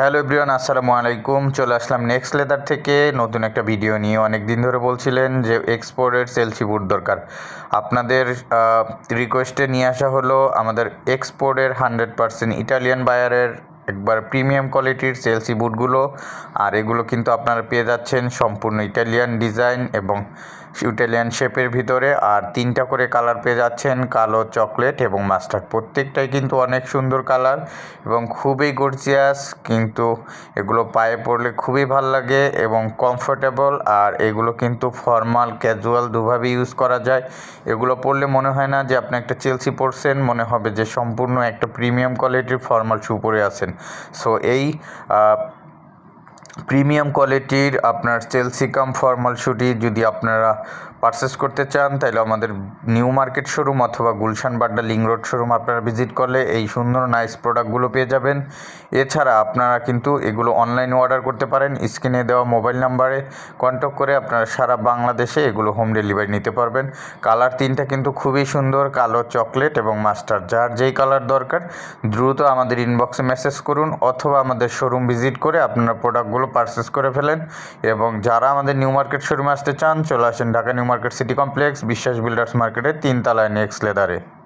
Hello everyone, আসসালামু আলাইকুম। চলে আসলাম নেক্সট লেদার থেকে। নতুন একটা ভিডিও নিয়ে অনেক দিন ধরে বলছিলেন যে এক্সপোর্টের সেলসি বুট দরকার। আপনাদের রিকোয়েস্টে নিয়ে আসা হলো, আমাদের এক্সপোর্টের হান্ড্রেড পার্সেন্ট ইটালিয়ান বায়ারের একবার প্রিমিয়াম কোয়ালিটির সেলসি বুটগুলো আর এগুলো কিন্তু আপনারা পেয়ে যাচ্ছেন সম্পূর্ণ ইটালিয়ান ডিজাইন এবং ইটালিয়ান শেপের ভিতরে আর তিনটা করে কালার পেয়ে যাচ্ছেন কালো, চকলেট এবং মাস্টার্ড। প্রত্যেকটাই কিন্তু অনেক সুন্দর কালার এবং খুবই গর্জিয়াস কিন্তু এগুলো পায়ে পড়লে খুবই ভালো লাগে এবং কমফোর্টেবল আর এগুলো কিন্তু ফর্মাল ক্যাজুয়াল দুভাবে ইউজ করা যায়। এগুলো পরলে মনে হয় না যে আপনি একটা চেলসি পরছেন, মনে হবে যে সম্পূর্ণ একটা প্রিমিয়াম কোয়ালিটির ফর্মাল শু পরে আছেন। সো এই প্রিমিয়াম কোয়ালিটির আপনার চেলসি কাম ফর্মাল শুটি যদি আপনারা পারচেস করতে চান, তাহলে আমাদের নিউ মার্কেট শোরুম অথবা Gulshan Badda link road showroom আপনারা ভিজিট করলে এই সুন্দর নাইস প্রোডাক্টগুলো পেয়ে যাবেন। এছাড়া আপনারা কিন্তু এগুলো অনলাইনে অর্ডার করতে পারেন স্ক্রিনে দেওয়া মোবাইল নাম্বারে কন্ট্যাক্ট করে আপনারা সারা বাংলাদেশে এগুলো হোম ডেলিভারি নিতে পারবেন। কালার তিনটা কিন্তু খুবই সুন্দর, কালো চকলেট এবং মাস্টার যার যেই কালার দরকার, দ্রুত আমাদের ইনবক্সে মেসেজ করুন অথবা আমাদের শোরুম ভিজিট করে আপনারা প্রোডাক্টগুলো পারচেস করে ফেলেন এবং যারা আমাদের নিউ মার্কেট শোরুমে আসতে চান, চলে আসেন Dhaka new market city complex Biswas builders মার্কেটের তিনতলায় নেক্সট লেদারে